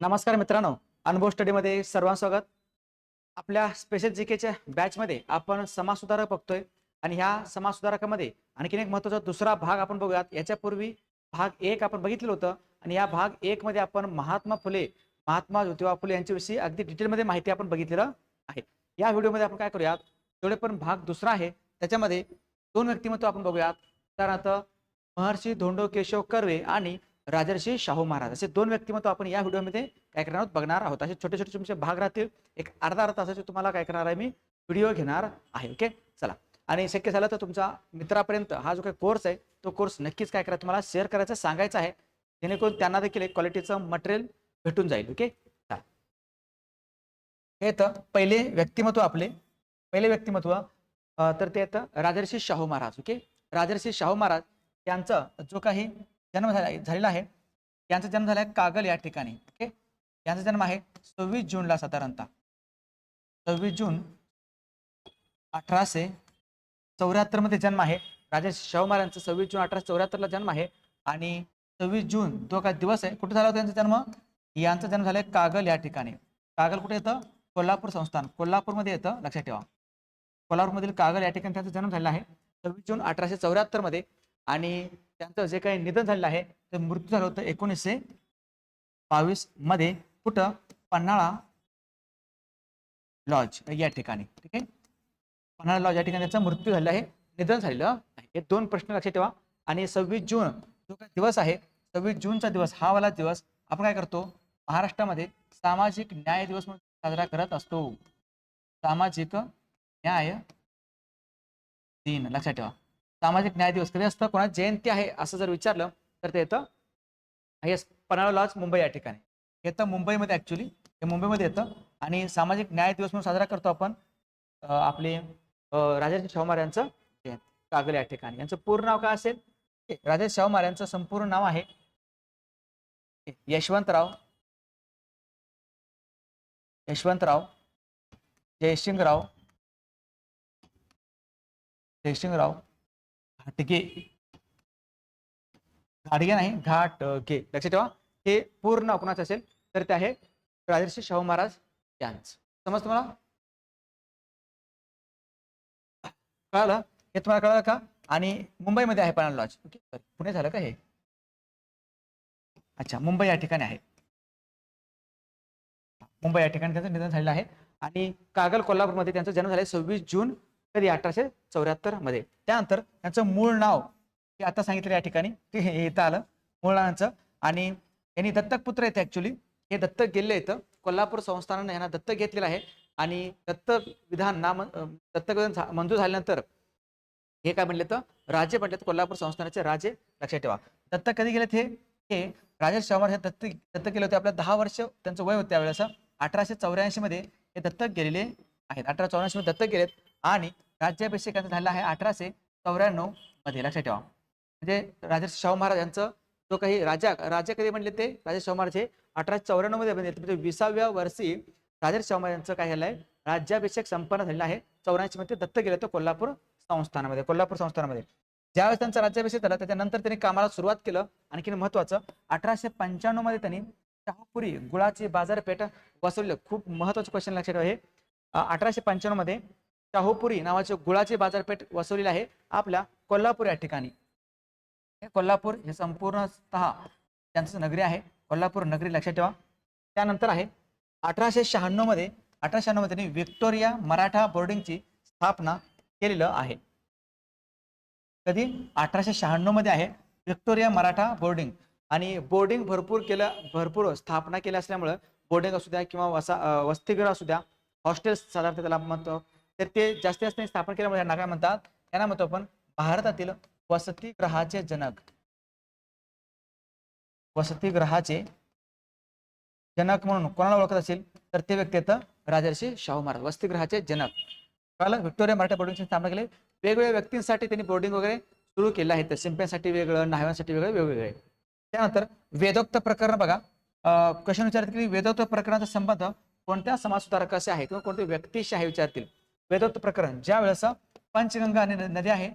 नमस्कार मित्रांनो अनुभव स्टडीमध्ये सर्वांचं स्वागत. आपल्या स्पेशल जी केच्या बॅचमध्ये आपण समाज सुधारक बघतोय आणि ह्या समाज सुधारकामध्ये आणखीन एक महत्त्वाचा दुसरा भाग आपण बघूयात. याच्यापूर्वी भाग एक आपण बघितलेलं होतं आणि या भाग एक मध्ये आपण महात्मा फुले महात्मा ज्योतिबा फुले यांच्याविषयी अगदी डिटेलमध्ये माहिती आपण बघितलेलं आहे. या व्हिडिओमध्ये आपण काय करूयात? जेवढे पण भाग दुसरा आहे. त्याच्यामध्ये दोन व्यक्तिमत्व आपण बघूयात. उदाहरणार्थ महर्षी धोंडो केशव कर्वे आणि राजर्षी शाहू महाराज. असे दोन व्यक्तिमत्व आपण या व्हिडिओमध्ये काय करणार आहोत? बघणार आहोत. असे छोटे छोटे तुमचे भाग राहतील. एक अर्धा अर्धा तासाचे तुम्हाला काय करणार आहे मी व्हिडिओ घेणार आहे ओके? चला. आणि शक्य झालं तर तुमचा मित्रापर्यंत हा जो काही कोर्स आहे तो कोर्स नक्कीच काय करा तुम्हाला शेअर करायचं सांगायचं आहे. जेणेकरून त्यांना देखील एक क्वालिटीचं मटेरियल भेटून जाईल ओके? हे येतं पहिले व्यक्तिमत्व आपले. पहिले व्यक्तिमत्व तर ते येतं राजर्षी शाहू महाराज ओके? राजर्षी शाहू महाराज यांचा जो काही जन्म झाला झालेला आहे. यांचा जन्म झाला आहे कागल या ठिकाणी. ओके? यांचा जन्म आहे सव्वीस जूनला साधारणतः. सव्वीस जून अठराशे चौऱ्याहत्तरमध्ये जन्म आहे. राजा शाहू महाराजांचा सव्वीस जून अठराशे चौऱ्याहत्तरला जन्म आहे. आणि सव्वीस जून जो काय दिवस आहे कुठे झाला होता यांचा जन्म? यांचा जन्म झालाय कागल या ठिकाणी. कागल कुठे येतं? कोल्हापूर संस्थान. कोल्हापूरमध्ये येतं. लक्षात ठेवा. कोल्हापूरमधील कागल या ठिकाणी त्यांचा जन्म झालेला आहे. सव्वीस जून अठराशे चौऱ्याहत्तरमध्ये. आणि त्यांचं जे काही निधन झालेलं आहे ते मृत्यू झालं होतं एकोणीसशे बावीसमध्ये. कुठं? पन्हाळा लॉज या ठिकाणी ठीक आहे? पन्हाळा लॉज या ठिकाणी त्यांचा मृत्यू झालेला आहे निधन झालेलं आहे. हे दोन प्रश्न लक्षात ठेवा. आणि सव्वीस जून जो काही दिवस आहे सव्वीस जूनचा दिवस हा वाला दिवस आपण काय करतो? महाराष्ट्रामध्ये सामाजिक न्याय दिवस म्हणून साजरा करत असतो. सामाजिक न्याय दिन लक्षात ठेवा. सामाजिक न्याय दिवस. कधी असतं? कोणा जयंती आहे? असं जर विचारलं तर ते येतं येस पनाळा लॉज मुंबई या ठिकाणी. येतं मुंबईमध्ये ऍक्च्युली हे मुंबईमध्ये येतं. आणि सामाजिक न्याय दिवस म्हणून साजरा करतो आपण आपले राजाजी शाहूमार यांचं जयंती. कागल या ठिकाणी. यांचं पूर्ण नाव काय असेल? राजा शाहू यांचं संपूर्ण नाव आहे. यशवंतराव यशवंतराव जयसिंगराव जयसिंगराव घाटगे घाटगे नाही घाटगे लक्षात ठेवा. हे पूर्ण कोणाचं असेल? तर ते आहे राजर्षी शाहू महाराज यांचं. समज तुम्हाला? कळालं? हे तुम्हाला कळलं का? आणि मुंबईमध्ये आहे पणाल लॉज ओके पुणे झालं का हे? अच्छा मुंबई या ठिकाणी आहे. मुंबई या ठिकाणी त्यांचं निधन झालेलं आहे. आणि कागल कोल्हापूरमध्ये त्यांचा जन्म झाला सव्वीस जून कधी अठराशे चौऱ्याहत्तरमध्ये. त्यानंतर त्यांचं मूळ नाव हे आता सांगितलं या ठिकाणी ते हे इथं आलं मूळ नावांचं. आणि यांनी दत्तक पुत्र आहेत ऍक्च्युली हे दत्तक गेले इथं. कोल्हापूर संस्थानानं यांना दत्तक घेतलेलं आहे. आणि दत्तक विधान नाम दत्तक विधान झा- मंजूर झाल्यानंतर हे काय म्हणले तर राजे म्हणले कोल्हापूर संस्थानाचे राजे लक्षात ठेवा. दत्तक कधी गेलेत हे? हे राजेश शाहू हे दत्तक दत्तक गेले होते. आपल्या दहा वर्ष त्यांचं वय होतं त्यावेळेस. अठराशे चौऱ्याऐंशी मध्ये हे दत्तक गेलेले आहेत. अठरा चौऱ्याऐंशी मध्ये दत्तक गेलेत. आणि राज्याभिषेक यांचा झाला आहे अठराशे चौऱ्याण्णवमध्ये. लक्षात ठेवा. म्हणजे राजा शाहू महाराज यांचं जो काही राजा राजा कधी म्हणले ते? राजा शाहू महाराज हे अठराशे चौऱ्याण्णवमध्ये बनले. म्हणजे विसाव्या वर्षी राजा शाहू महाराज यांचं काय झालं आहे राज्याभिषेक संपन्न झालेला आहे. चौऱ्याऐंशी मध्ये दत्त गेले तर कोल्हापूर संस्थानामध्ये कोल्हापूर संस्थानामध्ये. ज्यावेळेस त्यांचा राज्याभिषेक झाला त्याच्यानंतर त्यांनी कामाला सुरुवात केलं. आणखीन महत्वाचं अठराशे पंच्याण्णवमध्ये त्यांनी शहापुरी गुळाची बाजारपेठ वसवली खूप महत्वाचं क्वेश्चन लक्षात ठेवा हे. अठराशे पंच्याण्णवमध्ये शाहूपुरी नावाचे गुळाची बाजारपेठ वसवलेली आहे आपल्या कोल्हापूर या ठिकाणी. कोल्हापूर हे संपूर्णतः त्यांचं नगरी आहे. कोल्हापूर नगरी लक्षात ठेवा. त्यानंतर आहे अठराशे शहाण्णवमध्ये अठराशे शहाण्णवमध्ये त्यांनी व्हिक्टोरिया मराठा बोर्डिंगची स्थापना केलेलं आहे. कधी? अठराशे शहाण्णवमध्ये आहे व्हिक्टोरिया मराठा बोर्डिंग. आणि बोर्डिंग भरपूर केलं भरपूर स्थापना केल्या असल्यामुळं बोर्डिंग असू द्या किंवा वसा वसतिगृह असू द्या हॉस्टेल साधारणतः त्याला म्हणतो. तर ते जास्तीत जास्त स्थापन केल्यामुळे नागा काय म्हणतात त्यांना म्हणतो आपण भारतातील वसतिग्रहाचे जनक. वसतिग्रहाचे जनक म्हणून कोणाला ओळखत असेल? तर ते व्यक्ती येतं राजर्षी शाहू महाराज. वसतिग्रहाचे जनक. कळलं व्हिक्टोरिया मराठा बोर्डिंगची स्थापना केली. वेगवेगळ्या व्यक्तींसाठी त्यांनी बोर्डिंग वगैरे सुरू केलं आहे. तर शिंप्यांसाठी वेगळं न्हाव्यांसाठी वेगळं वेगवेगळे. त्यानंतर वेदोक्त प्रकरण बघा. क्वेश्चन विचारतील की वेदोक्त प्रकरणाचा संबंध कोणत्या समाज सुधारकाशी आहे? किंवा कोणत्या व्यक्तीशी आहे विचारतील? वेदोक्त प्रकरण. ज्या वेळेस पंचगंगा आणि नदी आहे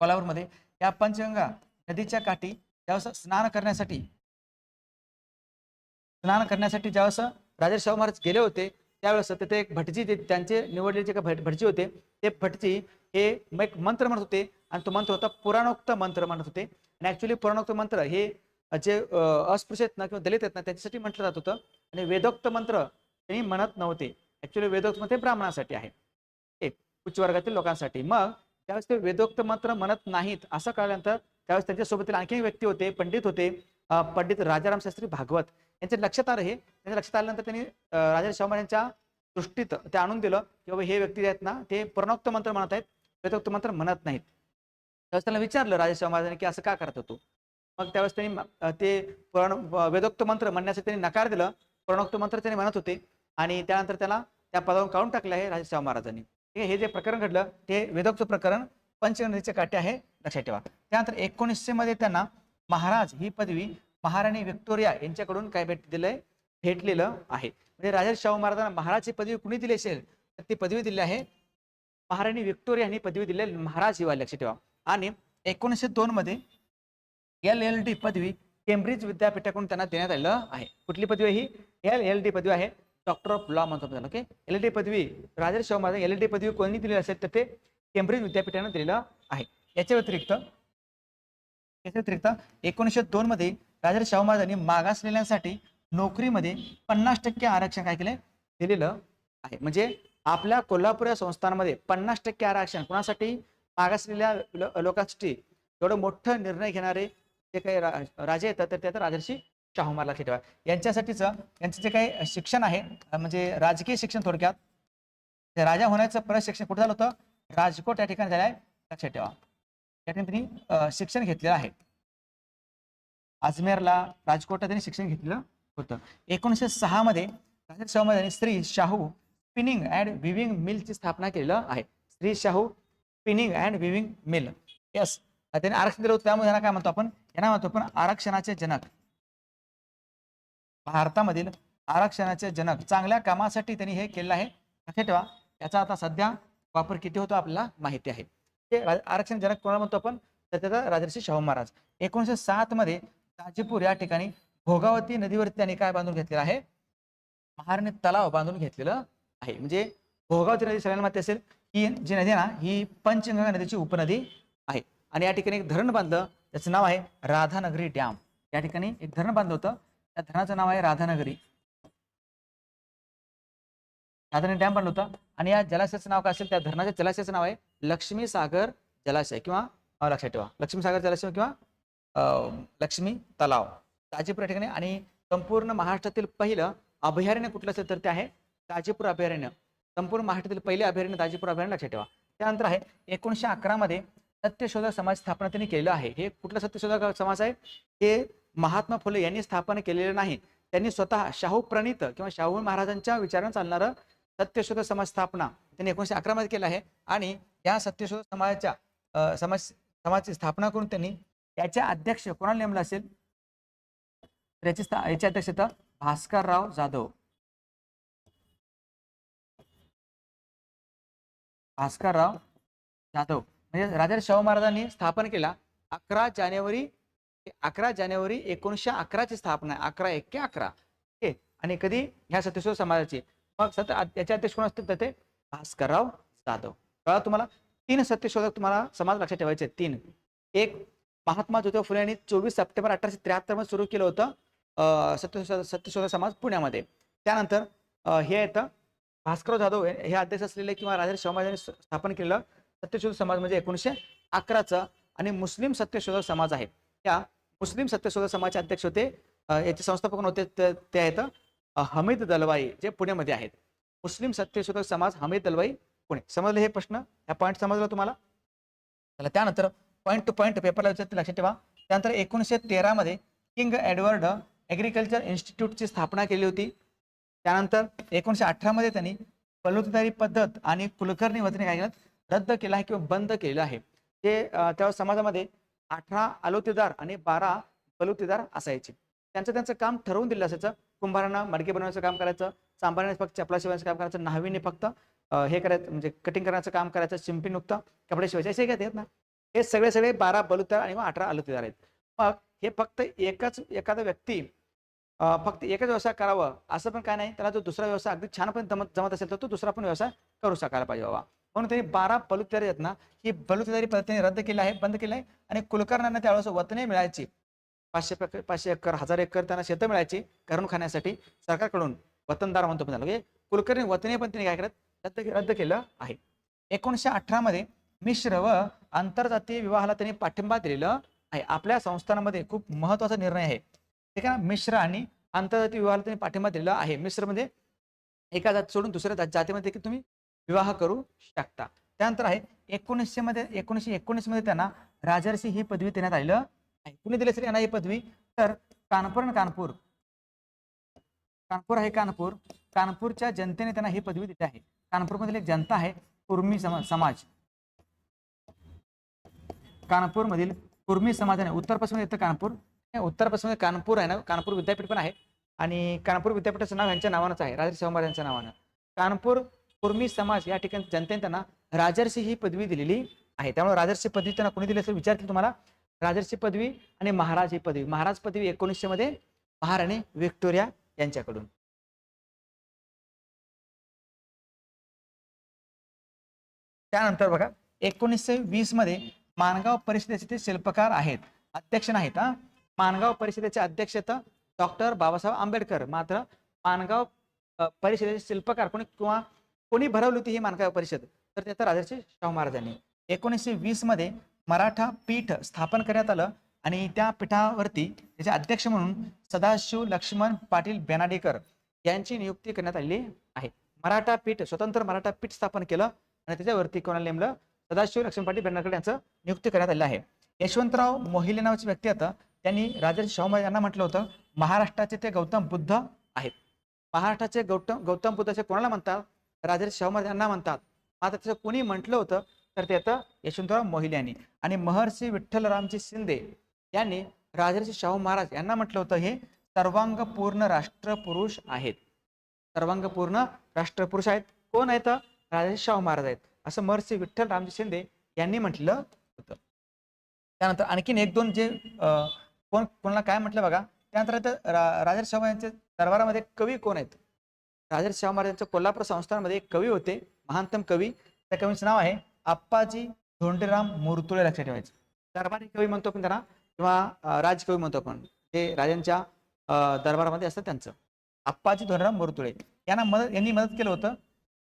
कोल्हापूरमध्ये या पंचगंगा नदीच्या काठी ज्यावेळेस स्नान करण्यासाठी स्नान करण्यासाठी ज्यावेळेस राजे शाहू महाराज गेले होते त्यावेळेस तिथे एक भटजी त्यांचे निवडलेले जे काही भट- भटजी होते ते भटजी हे एक मंत्र म्हणत होते आणि तो मंत्र होता पुराणोक्त मंत्र म्हणत होते. आणि ऍक्च्युली पुराणोक्त मंत्र हे जे अस्पृश्य आहेत ना किंवा दलित आहेत ना त्यांच्यासाठी म्हटलं जात होतं. आणि वेदोक्त मंत्र त्यांनी म्हणत नव्हते. ऍक्च्युली वेदोक्त मत हे ब्राह्मणासाठी आहे. एक उच्च वर्गातील लोकांसाठी. मग त्यावेळेस ते वेदोक्त मंत्र म्हणत नाहीत असं कळल्यानंतर त्यावेळेस त्यांच्यासोबतील आणखी व्यक्ती होते पंडित होते पंडित राजाराम शास्त्री भागवत. यांच्या लक्षात आलं हे? त्यांच्या लक्षात आल्यानंतर त्यांनी राजा शाहू यांच्या दृष्टीत ते आणून दिलं की बाबा हे व्यक्ती जे आहेत ना ते पूर्णोक्त मंत्र म्हणत आहेत वेदोक्त मंत्र म्हणत नाहीत. त्यावेळेस त्यांना विचारलं राजा शाहू महाराजांनी की असं का करत होतो मग त्यावेळेस त्यांनी ते पुराण वेदोक्त मंत्र म्हणण्यासाठी त्यांनी नकार दिलं. पूर्णोक्त मंत्र त्यांनी म्हणत होते आणि त्यानंतर त्याला त्या पदावरून काढून टाकलं आहे राजा महाराजांनी. ठीक आहे हे जे प्रकरण घडलं ते वेदोक्त प्रकरण पंचनदीचे काटे आहे लक्षात ठेवा. त्यानंतर एकोणीसशे मध्ये त्यांना महाराज ही पदवी महाराणी व्हिक्टोरिया यांच्याकडून काय भेट दिलंय? भेटलेलं आहे. म्हणजे राजा शाहू महाराजांना महाराज ही पदवी कुणी दिली असेल? तर ती पदवी दिली आहे महाराणी व्हिक्टोरिया यांनी पदवी दिली महाराज हिवा लक्ष लक्षात ठेवा. आणि एकोणीसशे दोन मध्ये एल एल डी पदवी केम्ब्रिज विद्यापीठाकडून त्यांना देण्यात आलेलं आहे. कुठली पदवी ही? एल एल डी पदवी आहे. डॉक्टर ऑफ लॉ म्हणतो ओके एल डी पदवी राजेश शाहू महाराज एल डी पदवी कोणी दिली असेल तर ते केम्ब्रिज विद्यापीठानं दिलेलं आहे. याच्या व्यतिरिक्त याच्या व्यतिरिक्त एकोणीसशे दोन मध्ये राजेश शाहू महाराजांनी मागासलेल्यांसाठी नोकरीमध्ये पन्नास टक्के आरक्षण काय केले? दिलेलं आहे. म्हणजे आपल्या कोल्हापूर या संस्थांमध्ये पन्नास टक्के आरक्षण कोणासाठी? मागासलेल्या लोकांसाठी. एवढं मोठं निर्णय घेणारे जे काही राजे येतात तर ते आता राजर्षी शाहू महाराज ठेवा. यांच्यासाठीचं यांचं जे काही शिक्षण आहे म्हणजे राजकीय शिक्षण थोडक्यात राजा होण्याचं प्रशिक्षण कुठं झालं होतं? राजकोट या ठिकाणी झालं आहे लक्षात ठेवा. या ठिकाणी त्यांनी शिक्षण घेतलेलं आहे. अजमेरला राजकोटला त्यांनी शिक्षण घेतलेलं होतं. एकोणीसशे सहा मध्ये Raja Shahu Shri Shahu spinning and weaving मिलची स्थापना केलेलं आहे. Shri Shahu spinning and weaving mill. Yes त्यांनी आरक्षण दिलं होतं त्यामुळे यांना काय म्हणतो आपण? यांना म्हणतो आपण आरक्षणाचे जनक. भारतामधील आरक्षणाचे जनक चांगल्या कामासाठी त्यांनी हे केलेलं आहे. लक्षात ठेवा याचा आता सध्या वापर किती होतो आपल्याला माहिती आहे. ते आरक्षण जनक कोणाला म्हणतो आपण? तर त्याचा राजर्षी शाहू महाराज. एकोणीसशे सात मध्ये ताजीपूर या ठिकाणी भोगावती नदीवरती त्यांनी काय बांधून घेतलेलं आहे? महाराणी तलाव बांधून घेतलेलं आहे. म्हणजे भोगावती नदी सगळ्यांना माहिती असेल ही जी नदी ना ही पंचगंगा नदीची उपनदी आहे. आणि या ठिकाणी एक धरण बांधलं त्याचं नाव आहे राधानगरी डॅम. या ठिकाणी एक धरण बांधलं होतं. त्या धरणाचं नाव आहे राधानगरी. राधानगरी डॅम बांधलं होतं. आणि या जलाशयाचं नाव काय असेल? त्या धरणाच्या जलाशयाचं नाव आहे लक्ष्मी सागर जलाशय किंवा लक्षात ठेवा. लक्ष्मी सागर जलाशय किंवा लक्ष्मी तलाव. ताजीपूर या ठिकाणी. आणि संपूर्ण महाराष्ट्रातील पहिलं अभयारण्य कुठलं असेल तर ते आहे ताजीपूर अभयारण्य. संपूर्ण महाराष्ट्रातील पहिले अभयारण्य ताजीपूर अभयारण्य लक्षात ठेवा. त्यानंतर आहे एकोणीसशे अकरा मध्ये सत्यशोधक समाज स्थापना त्यांनी केलेलं आहे. हे कुठलं सत्यशोधक समाज आहे? हे महात्मा फुले यांनी स्थापन केलेलं नाही. त्यांनी स्वतः शाहू प्रणित किंवा शाहू महाराजांच्या विचारानं चालणारं सत्यशोध समाज स्थापना त्यांनी एकोणीशे अकरा मध्ये केलं आहे. आणि या सत्यशोध समाजाच्या अं, समाज समाजाची स्थापना करून त्यांनी याच्या अध्यक्ष कोणाला नेमलं असेल? तर याची स्था- याचे अध्यक्ष आहेत भास्करराव जाधव. भास्करराव जाधव. म्हणजे राजा शाहू महाराजांनी स्थापन केला अकरा जानेवारी अकरा जानेवारी एकोणीसशे अकराची स्थापना आहे. अकरा एक्के अकरा. ओके? आणि कधी? ह्या सत्यशोध समाजाची. मग सत याचे अध्यक्ष कोण असतील तर ते? भास्करराव जाधव. कळा तुम्हाला? तीन सत्यशोधक तुम्हाला समाज लक्षात ठेवायचे तीन. एक महात्मा ज्योतिबा फुले यांनी चोवीस सप्टेंबर अठराशे त्र्याहत्तरमध्ये सुरू केलं होतं अं, सत्यशोधक सत्यशोधक समाज पुण्यामध्ये. त्यानंतर हे येतं भास्करराव जाधव हे अध्यक्ष असलेले किंवा राजा शाहू स्थापन केलेलं सत्यशोधक समाज म्हणजे एकोणीसशे अकराचं आणि मुस्लिम सत्यशोधक समाज आहे. त्या मुस्लिम सत्यशोधक समाजचे अध्यक्ष होते. याचे संस्थापक होते. ते आहेत हमीद दलवाई जे पुण्यामध्ये आहेत. मुस्लिम सत्यशोधक समाज हमीद दलवाई पुणे. समजले हे प्रश्न? ह्या पॉईंट समजलं तुम्हाला? चला त्यानंतर पॉईंट टू पॉईंट पेपरला विचारते लक्षात ठेवा. त्यानंतर एकोणीसशे तेरामध्ये किंग एडवर्ड ॲग्रिकल्चर इन्स्टिट्यूटची स्थापना केली होती. त्यानंतर एकोणीसशे अठरामध्ये त्यांनी बलुतेदारी पद्धत आणि कुलकर्णी वतीने काय केलं? रद्द केला आहे किंवा बंद केलं आहे. ते तेव्हा त्या समाजामध्ये अठरा आलोतेदार आणि बारा बलुतेदार असायचे. त्यांचं त्यांचं काम ठरवून दिलं असायचं. कुंभारांना मडके बनवण्याचं काम करायचं चांभाराने फक्त चपला शिवायचं काम करायचं न्हावीने फक्त हे करायचं म्हणजे कटिंग करण्याचं काम करायचं शिंपी नुकतं कपडे शिवायचे असे काय ना? हे सगळे सगळे बारा बलुतेदार आणि अठरा आलोतेदार आहेत. मग हे फक्त एकच एखादा व्यक्ती फक्त एकच व्यवसाय करावं असं पण काय नाही. त्याला जो दुसरा व्यवसाय अगदी छानपणे जमत जमत असेल तर तो दुसरा पण व्यवसाय करू शकायला पाहिजे बाबा. म्हणून त्यांनी बारा बलुतेदारी आहेत ना ही बलुतेदारी पद्धतीने रद्द केली आहे बंद केली आहे. आणि कुलकर्णांना त्यावेळेस वतने मिळायची. पाचशे पाचशे एकर हजार एकर त्यांना शेतं मिळायची घरून खाण्यासाठी सरकारकडून वतनदार म्हणतो पण म्हणजे कुलकर्णी वतने पण त्यांनी काय करत रद्द रद्द केलं आहे. एकोणीसशे अठरामध्ये मिश्र व आंतरजातीय विवाहाला त्यांनी पाठिंबा दिलेलं आहे. आपल्या संस्थानामध्ये खूप महत्त्वाचा निर्णय आहे. ठीक आहे ना मिश्र आणि आंतरजातीय विवाहाला त्यांनी पाठिंबा दिलेला आहे. मिश्रमध्ये म्हणजे एका जात सोडून दुसऱ्या जात- जातीमध्ये देखील तुम्ही विवाह करू शकता. त्यानंतर आहे एकोणीसशे मध्ये एकोणीसशे एकोणीसमध्ये त्यांना राजर्षी ही पदवी देण्यात आलेलं आहे. कुणी दिले सर यांना ही पदवी? तर कानपूर आणि कानपूर. कानपूर आहे कानपूर. कानपूरच्या जनतेने त्यांना ही पदवी दिली आहे. कानपूरमधील एक जनता आहे कुर्मी समाज. कानपूरमधील कुर्मी समाजाने उत्तर पश्चिम येतं कानपूर. उत्तर पश्चिम कानपूर आहे ना? कानपूर विद्यापीठ पण आहे. आणि कानपूर विद्यापीठाचं नाव यांच्या नावानंच आहे. राजर्षी शाहू यांच्या नावानं. कानपूर कुर्मी समाज या ठिकाणी जनतेने त्यांना राजर्षी ही पदवी दिलेली आहे. त्यामुळे राजर्षी पदवी त्यांना कोणी दिली असेल? विचारतील तुम्हाला. राजर्षी पदवी आणि महाराज ही पदवी. महाराज पदवी एकोणीसशे मध्ये महाराणी व्हिक्टोरिया यांच्याकडून. त्यानंतर बघा एकोणीसशे वीसमध्ये माणगाव परिषदेचे ते शिल्पकार आहेत. अध्यक्ष नाहीत हा. माणगाव परिषदेचे अध्यक्ष डॉक्टर बाबासाहेब आंबेडकर. मात्र माणगाव परिषदेचे शिल्पकार कोणी किंवा कोणी भरवली होती ही मानका परिषद? तर त्याचं राजर्षी शाहू महाराजांनी. एकोणीसशे वीसमध्ये मराठा पीठ स्थापन करण्यात आलं आणि त्या पीठावरती त्याचे अध्यक्ष म्हणून सदाशिव लक्ष्मण पाटील बेनाडेकर यांची नियुक्ती करण्यात आलेली आहे. मराठा पीठ स्वतंत्र मराठा पीठ स्थापन केलं आणि त्याच्यावरती कोणाला नेमलं? सदाशिव लक्ष्मण पाटील बेनाडेकर यांचं नियुक्ती करण्यात आलेलं आहे. यशवंतराव मोहिले नावाचे व्यक्ती आता त्यांनी राजर्षी शाहू महाराज यांना म्हटलं होतं महाराष्ट्राचे ते गौतम बुद्ध आहेत. महाराष्ट्राचे गौतम गौतम बुद्धाचे कोणाला म्हणतात? राजर्षी शाहू महाराज यांना म्हणतात. मात्र त्याचं कोणी म्हटलं होतं तर ते आता यशवंतराव मोहिले यांनी आणि महर्षी विठ्ठलरामजी शिंदे यांनी राजर्षी शाहू महाराज यांना म्हटलं होतं हे सर्वांगपूर्ण राष्ट्रपुरुष आहेत. सर्वांगपूर्ण राष्ट्रपुरुष आहेत. कोण आहेत? राजर्षी शाहू महाराज आहेत. असं महर्षी विठ्ठल रामजी शिंदे यांनी म्हटलं होतं. त्यानंतर आणखीन एक दोन जे अं, कोण कोणाला काय म्हटलं बघा? त्यानंतर राजर्षी शाहू यांच्या दरबारामध्ये कवी कोण आहेत? राजर्षी शाहू महाराजांच्या कोल्हापूर संस्थानमध्ये एक कवी होते महानतम कवी. त्या कवीचं नाव आहे आप्पाजी धोंडेराम मुरतुळे लक्षात ठेवायचं. दरबारी कवी म्हणतो आपण त्यांना किंवा राजकवी म्हणतो आपण. ते राजांच्या दरबारामध्ये असतं त्यांचं. आप्पाजी धोंडेराम मुरतुळे. यांना मदत यांनी मदत केलं होतं.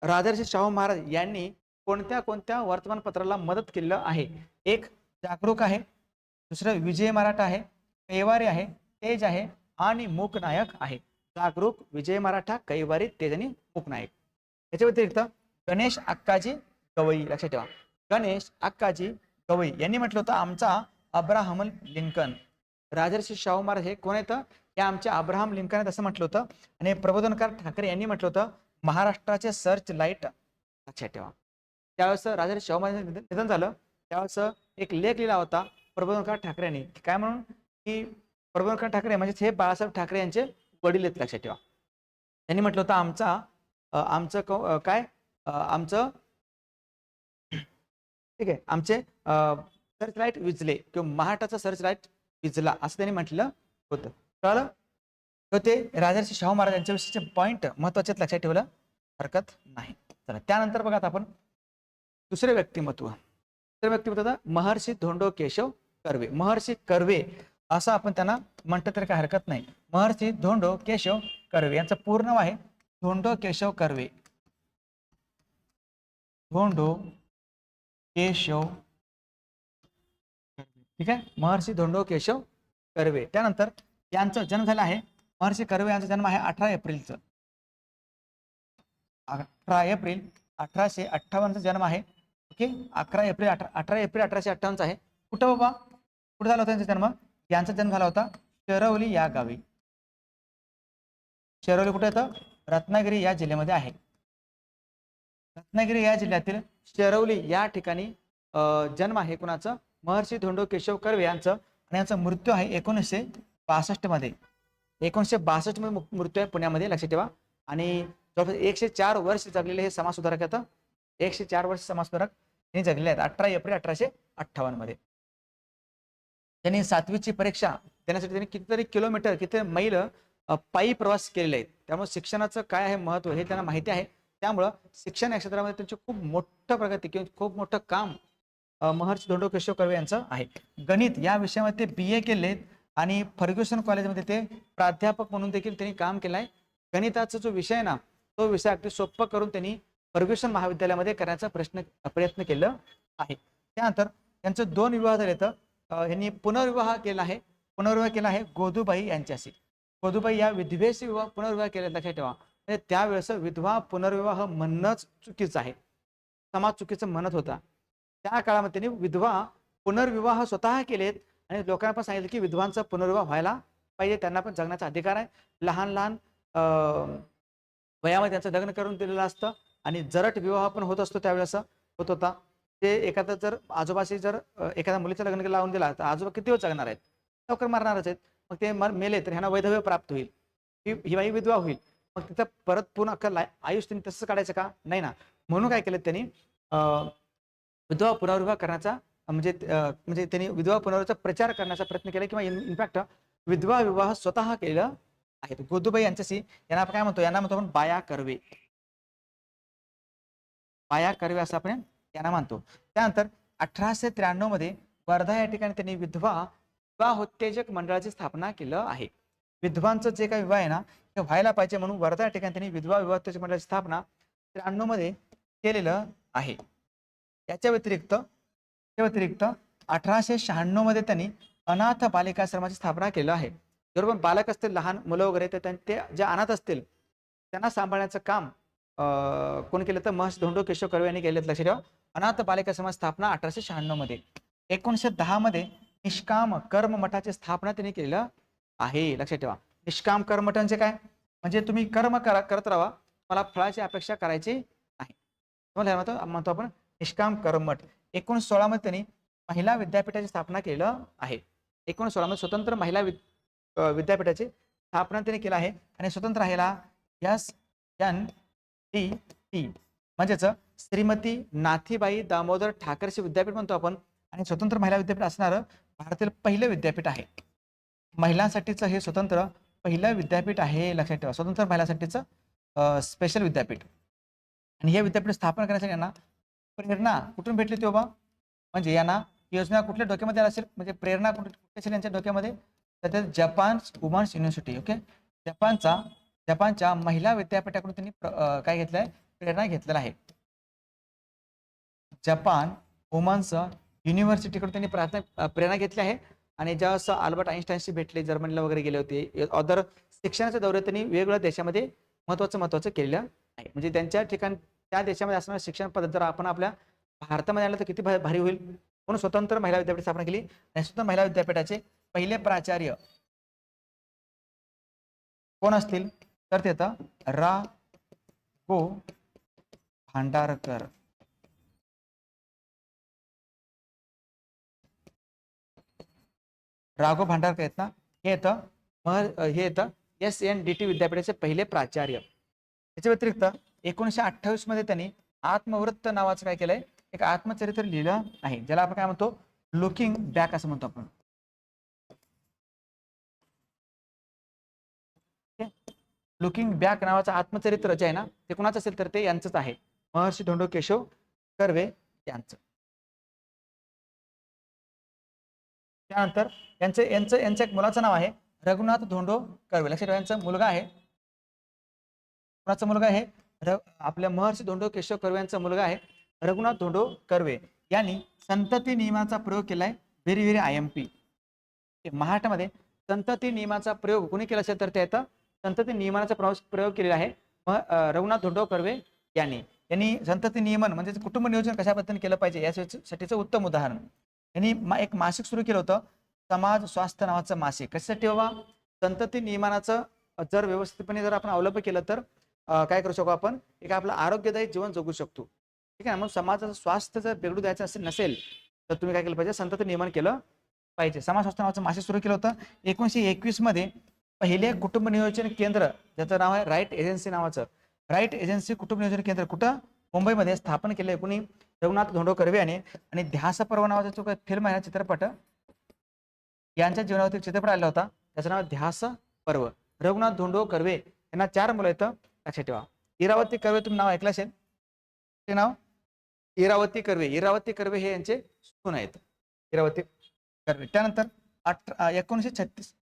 राजर्षी शाहू महाराज यांनी कोणत्या कोणत्या वर्तमानपत्राला मदत केलेलं आहे? एक जागरूक आहे. दुसरं विजय मराठा आहे. पेवारी आहे. तेज आहे. आणि मूकनायक आहे. जागरूक विजय मराठा कैवारी तेजनी उपनायक. याच्या व्यतिरिक्त गणेश अक्काजी गवई लक्षात ठेवा. गणेश अक्काजी गवई यांनी म्हटलं होतं आमचा अब्राहम लिंकन. राजर्षी शाहू महाराज हे कोण येतं हे आमच्या अब्राहम लिंकन आहेत असं म्हटलं होतं. आणि प्रबोधनकार ठाकरे यांनी म्हटलं होतं महाराष्ट्राचे सर्च लाइट. लक्षात ठेवा. त्यावेळेस राजर्षी शाहू महाराज निधन झालं. त्यावेळेस एक लेख लिहिला होता प्रबोधनकार ठाकरे यांनी. काय म्हणून? की प्रबोधनकार ठाकरे म्हणजे हे बाळासाहेब ठाकरे यांचे वडील आहेत लक्षात ठेवा. त्यांनी म्हटलं होतं आमचा आमचं काय? आमचं ठीक आहे आमचे सर्च लाइट विजले किंवा महाराष्ट्राचा सर्च लाइट विजला असं त्यांनी म्हटलं होतं. कळलं? तर ते राजर्षी शाहू महाराज यांच्याविषयीचे पॉईंट महत्त्वाचे लक्षात ठेवलं हरकत नाही. चला त्यानंतर बघा आपण दुसरे व्यक्तिमत्व. दुसरे व्यक्तिमत्व महर्षी धोंडो केशव कर्वे. महर्षी कर्वे असं आपण त्यांना म्हणतो तरी काय हरकत नाही. महर्षी धोंडो केशव कर्वे यांचं पूर्ण नाव आहे धोंडो केशव कर्वे. धोंडो केशव ठीक आहे? महर्षी धोंडो केशव कर्वे. त्यानंतर यांचा जन्म झाला आहे महर्षी कर्वे यांचा जन्म आहे अठरा एप्रिलचं. अठरा एप्रिल अठराशे अठ्ठावन्नचा जन्म आहे. ओके? अकरा एप्रिल अठरा अठरा एप्रिल अठराशे अठ्ठावन्नचा आहे. कुठं बाबा? कुठं झाला होता त्यांचा जन्म? यांचा जन्म झाला होता शरवली या गावी. शरवली कुठे येतं? रत्नागिरी या जिल्ह्यामध्ये आहे. रत्नागिरी या जिल्ह्यातील शरवली या ठिकाणी जन्म आहे कुणाचं? महर्षी धोंडो केशव कर्वे यांचं. आणि यांचा मृत्यू आहे एकोणीसशे बासष्टमध्ये. एकोणीसशे बासष्टमध्ये मृत्यू आहे पुण्यामध्ये लक्षात ठेवा. आणि जवळपास एकशे चार वर्ष जगलेले हे समाजसुधारक येतं एकशे चार वर्ष समाजसुधारक हे जगलेले आहेत. अठरा एप्रिल अठराशे अठ्ठावन्नमध्ये. त्यांनी सातवीची परीक्षा देण्यासाठी त्यांनी कितीतरी किलोमीटर किती मैल पायी प्रवास केलेले आहेत. त्यामुळे शिक्षणाचं काय आहे महत्त्व हे त्यांना माहिती आहे. त्यामुळं शिक्षण या क्षेत्रामध्ये त्यांची खूप मोठं प्रगती किंवा खूप मोठं काम महर्षी धोंडो केशव कर्वे यांचं आहे. गणित या विषयामध्ये ते बी ए केलेत आणि फर्ग्युसन कॉलेजमध्ये ते प्राध्यापक म्हणून देखील त्यांनी काम केलं आहे. गणिताचा जो विषय आहे ना तो विषय अगदी सोप्पं करून त्यांनी फर्ग्युसन महाविद्यालयामध्ये करण्याचा प्रश्न प्रयत्न केलं आहे. त्यानंतर त्यांचं दोन विवाह झाले तर यांनी पुनर्विवाह केला आहे. पुनर्विवाह केला आहे गोदूबाई यांच्याशी. गोदूबाई या विधवेशी विवाह पुनर्विवाह केले लक्षात ठेवा. म्हणजे त्यावेळेस विधवा पुनर्विवाह म्हणणंच चुकीचं आहे. समाज चुकीचं म्हणत होता. त्या काळामध्ये त्यांनी विधवा पुनर्विवाह स्वतः केलेत आणि लोकांना पण सांगितलं की विधवांचा पुनर्विवाह व्हायला पाहिजे त्यांना पण जगण्याचा अधिकार आहे. लहान लहान वयामध्ये त्यांचं लग्न करून दिलेलं असतं आणि जरट विवाह पण होत असतो त्यावेळेस. होत होता. ते एखादा जर आजोबाशी जर एखाद्या मुलीचं लग्न लावून दिला तर आजोबा किती दिवस जगणार आहेत? लवकर मारणारच आहेत. मग ते मर मेले तर ह्यांना वैधव्य प्राप्त होईल. ही विधवा होईल. मग तिथं परत पूर्ण अख्खा लाय आयुष्य त्यांनी तसंच काढायचं का? नाही ना. म्हणून काय केलं त्यांनी अं, विधवा पुनर्विवाह करण्याचा म्हणजे म्हणजे त्यांनी विधवा पुनर्विवाहाचा प्रचार करण्याचा प्रयत्न केला किंवा इनफॅक्ट विधवा विवाह स्वतः केलं आहे गोदूबाई यांच्याशी यांना आपण काय म्हणतो? यांना म्हणतो आपण बाया कर्वे. बाया कर्वे असं आपण यांना मानतो. त्यानंतर अठराशे त्र्याण्णवमध्ये वर्धा या ठिकाणी त्यांनी विधवा विवाहोत्तेजक मंडळाची स्थापना केलं आहे. विधवांचं जे काही विवाह आहे ना ते व्हायला पाहिजे म्हणून वर्धा या ठिकाणी त्यांनी विधवा विवाहोत्तेजक मंडळाची स्थापना त्र्याण्णवमध्ये केलेलं आहे. याच्या व्यतिरिक्त त्या व्यतिरिक्त अठराशे शहाण्णवमध्ये त्यांनी अनाथ बालिकाश्रमाची स्थापना केलं आहे. बरोबर बालक असतील लहान मुलं वगैरे तर त्यांनी ते जे अनाथ असतील त्यांना सांभाळण्याचं काम कोण केलं तर महर्ष धोंडो केशव कर्वे यांनी केलेत लक्षात ठेवा. अनाथ बालिका समाज स्थापना अठराशे शहाण्णवमध्ये. एकोणीसशे दहा मध्ये निष्काम कर्म मठाची स्थापना त्यांनी केलेलं आहे. लक्षात ठेवा. निष्काम कर्म म्हणजे काय? म्हणजे तुम्ही कर्म करा करत राहा. मला फळाची अपेक्षा करायची नाही तुम्हाला म्हणतो म्हणतो आपण निष्काम कर्मठ एकोणीस सोळामध्ये त्यांनी महिला विद्यापीठाची स्थापना केलं आहे. एकोणीस सोळामध्ये स्वतंत्र महिला विद्यापीठाची स्थापना त्यांनी केलं आहे. आणि स्वतंत्र राहिला एस एन टी टी म्हणजेच श्रीमती नाथीबाई दामोदर ठाकरशी विद्यापीठ म्हणतो आपण. आणि स्वतंत्र महिला विद्यापीठ असणारं भारतातील पहिलं विद्यापीठ आहे. महिलांसाठीचं हे स्वतंत्र पहिलं विद्यापीठ आहे लक्षात ठेवा. स्वतंत्र महिलांसाठीचं स्पेशल विद्यापीठ. आणि हे विद्यापीठ स्थापन करण्यासाठी यांना प्रेरणा कुठून भेटली तेव्हा म्हणजे यांना योजना कुठल्या डोक्यामध्ये असेल? म्हणजे प्रेरणा कुठे कुठे असेल यांच्या डोक्यामध्ये? तर ते जपान वुमन्स युनिव्हर्सिटी ओके? जपानचा जपानच्या महिला विद्यापीठाकडून त्यांनी काय घेतलंय? प्रेरणा घेतलेला आहे. जपान वुमन्स युनिव्हर्सिटीकडून त्यांनी प्रार्थना प्रेरणा घेतली आहे. आणि ज्यावेळेस आल्बर्ट आईन्स्टाईनशी भेटले जर्मनीला वगैरे गेले होते अदर शिक्षणाच्या दौऱ्यात त्यांनी वेगवेगळ्या देशामध्ये महत्वाचं महत्वाचं केलेलं आहे. म्हणजे त्यांच्या ठिकाण त्या देशामध्ये असणारं शिक्षण पद्धत जर आपण आपल्या भारतामध्ये आलं तर किती भारी होईल. म्हणून स्वतंत्र महिला विद्यापीठ स्थापना केली. आणि स्वतंत्र महिला विद्यापीठाचे पहिले प्राचार्य कोण असतील? तर ते येतं रा गो भांडारकर. राघव भांडारकर आहेत ना? हे येतं मह हे येतं एस एन डी टी विद्यापीठाचे पहिले प्राचार्य. याच्या व्यतिरिक्त एकोणीसशे अठ्ठावीसमध्ये त्यांनी आत्मवृत्त नावाचं काय केलंय? एक आत्मचरित्र लिहिलं आहे. ज्याला आपण काय म्हणतो? लुकिंग बॅक असं म्हणतो आपण. लुकिंग बॅक नावाचं आत्मचरित्र जे आहे ना ते कुणाचं असेल तर ते यांचंच आहे. महर्षी धोंडो केशव कर्वे यांचं. त्यानंतर यांचं यांचं यांचं एक मुलाचं नाव आहे रघुनाथ धोंडो कर्वे. लक्षात ठेवा यांचा मुलगा आहे. कुणाचा मुलगा आहे? र आपल्या महर्षी धोंडो केशव कर्वे यांचा मुलगा आहे रघुनाथ धोंडो कर्वे. यांनी संतती नियमाचा प्रयोग केलाय very very I M P महाराष्ट्रामध्ये संतती नियमाचा प्रयोग कोणी केला असेल तर ते येतं संतती नियमनाचा प्रवास प्रयोग केलेला आहे. रघुनाथ धोंडो कर्वे यांनी. यांनी संतती नियमन म्हणजे कुटुंब नियोजन कशा पद्धतीने केलं पाहिजे यासाठीचं उत्तम उदाहरण. यांनी मा- एक मासिक सुरू केलं होतं. समाज स्वास्थ्य नावाचं मासिक. कशासाठी बाबा? संतती नियमनाचं जर व्यवस्थितपणे जर आपण अवलंब केलं तर काय करू शकतो आपण? एक आपलं आरोग्यदायी जीवन जगू शकतो. ठीक आहे ना? मग समाजाचं स्वास्थ्य जर बिघडू द्यायचं असेल नसेल तर तुम्ही काय केलं पाहिजे? संतती नियमन केलं पाहिजे. समाज स्वास्थ्य नावाचं मासिक सुरू केलं होतं. एकोणीसशे एकवीसमध्ये पहिले कुटुंब नियोजन केंद्र ज्याचं नाव आहे राईट एजन्सी नावाचं. राईट एजन्सी कुटुंब नियोजन केंद्र कुठं? मुंबईमध्ये स्थापन केलं आहे कुणी? रघुनाथ धोंडो कर्वे याने. आणि ध्यास पर्व नावाचा जो काही फिल्म आहे चित्रपट यांच्या जीवनावरती चित्रपट आला होता. त्याचं नाव ध्यास पर्व. रघुनाथ धोंडो कर्वे यांना चार मुलं येतं लक्षात ठेवा. इरावती कर्वे तुम्ही नाव ऐकलं असेल? ते नाव? इरावती कर्वे. इरावती कर्वे हे यांचे सून आहेत. इरावती कर्वे. त्यानंतर अठरा एकोणीसशे छत्तीस.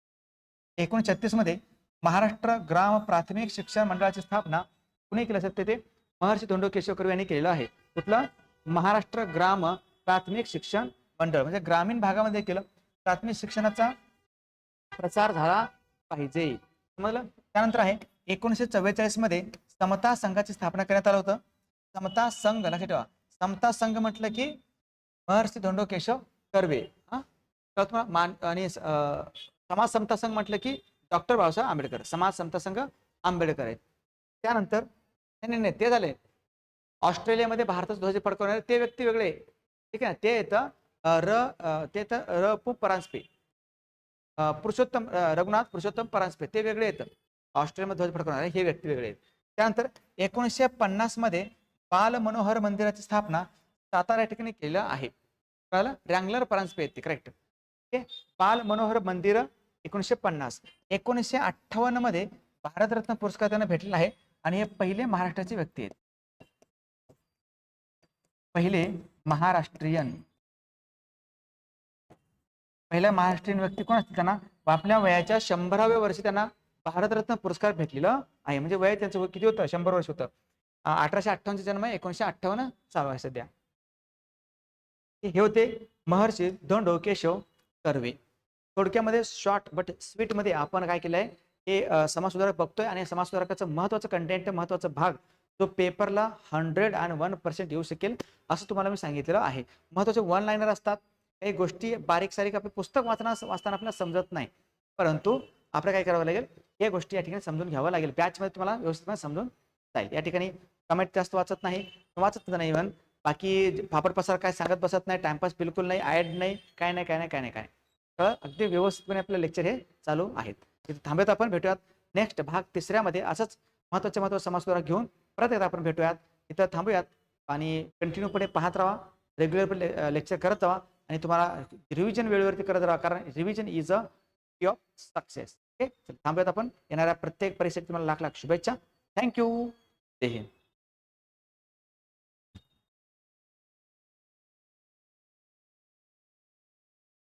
एकोणीसशे छत्तीसमध्ये महाराष्ट्र ग्राम प्राथमिक शिक्षण मंडळाची स्थापना कुणी केली असते ते महर्षी धोंडो केशव कर्वे यांनी केलेलं आहे. कुठलं? महाराष्ट्र ग्राम प्राथमिक शिक्षण मंडळ. म्हणजे ग्रामीण भागामध्ये केलं. प्राथमिक शिक्षणाचा प्रसार झाला पाहिजे. समजलं त्यानंतर आहे एकोणीसशे चव्वेचाळीसमध्ये समता संघाची स्थापना करण्यात आलं होतं. समता संघ लक्षात ठेवा. समता संघ म्हटलं की महर्षी धोंडो केशव कर्वे. हा? तुम्हाला? मान आणि समाज समता संघ म्हटलं की डॉक्टर बाबासाहेब आंबेडकर समाज समता संघ आंबेडकर आहेत. त्यानंतर नाही नाही नाही ते झाले. ऑस्ट्रेलियामध्ये भारताचा ध्वज फडकवणारे ते व्यक्ती वेगळे ठीक आहे ते येतं र ते येतं र पु परांजपे. पुरुषोत्तम रघुनाथ पुरुषोत्तम परांजपे ते वेगळे येतं ऑस्ट्रेलियामध्ये ध्वज फडकवणारे हे व्यक्ती वेगळे आहेत. त्यानंतर एकोणीसशे पन्नासमध्ये बाल मनोहर मंदिराची स्थापना सातारा या ठिकाणी केलं आहे. कळलं? रँगलर परांजपे येते ते करेक्ट ओके बाल मनोहर मंदिर एकोणीसशे पन्नास. एकोणीसशे अठ्ठावन्नमध्ये भारतरत्न पुरस्कार त्यांना भेटलेला आहे आणि हे पहिले महाराष्ट्राचे व्यक्ती आहेत. पहिले महाराष्ट्रीयन. पहिला महाराष्ट्रीयन व्यक्ती कोण असतील त्यांना? आपल्या वयाच्या शंभराव्या वर्षी त्यांना भारतरत्न पुरस्कार भेटलेला आहे. म्हणजे वय त्यांचं किती होतं? शंभर वर्ष होतं. अठराशे अठ्ठावन्नचा जन्म आहे. एकोणीशे अठ्ठावन्न चालू आहे सध्या हे होते महर्षी धोंडो केशव कर्वे. थोडक्यामध्ये शॉर्ट बट स्वीटमध्ये आपण काय केलंय हे समाज समाजसुधारक बघतोय आणि समाजसुधारकाचं महत्वाचं कंटेंट महत्त्वाचा भाग जो पेपरला हंड्रेड अँड वन पर्सेंट येऊ शकेल असं तुम्हाला मी सांगितलेलं आहे. महत्त्वाचे वन लाईनर असतात. काही गोष्टी बारीक सारीक आपले पुस्तक वाचना वाचताना आपल्याला समजत नाही. परंतु आपल्याला काय करावं लागेल? या गोष्टी या ठिकाणी समजून घ्यावं लागेल. बॅचमध्ये तुम्हाला व्यवस्थित समजून जाईल. या ठिकाणी कमेंट जास्त वाचत नाही. वाचत नाही इव्हन बाकी फापड पसार काय सांगत बसत नाही. टाइमपास बिलकुल नाही. ॲड नाही. काय नाही काय नाही काय नाही काय नाही. अगदी व्यवस्थितपणे आपलं लेक्चर हे चालू आहेत. तिथे थांबत आपण भेटूयात नेक्स्ट भाग तिसऱ्यामध्ये असंच महत्वाचं महत्त्व समाजसुद्धा घेऊन परत एकदा आपण भेटूयात. इथं थांबूयात आणि कंटिन्यूपणे पाहत राहा. रेग्युलर लेक्चर करत जावा आणि तुम्हाला रिव्हिजन वेळेवरती करत राहा कारण रिव्हिजन इज अ की ऑफ सक्सेस ओके थांबूयात आपण. येणाऱ्या प्रत्येक परीक्षेत तुम्हाला लाख लाख शुभेच्छा. थँक्यू जय हिंद.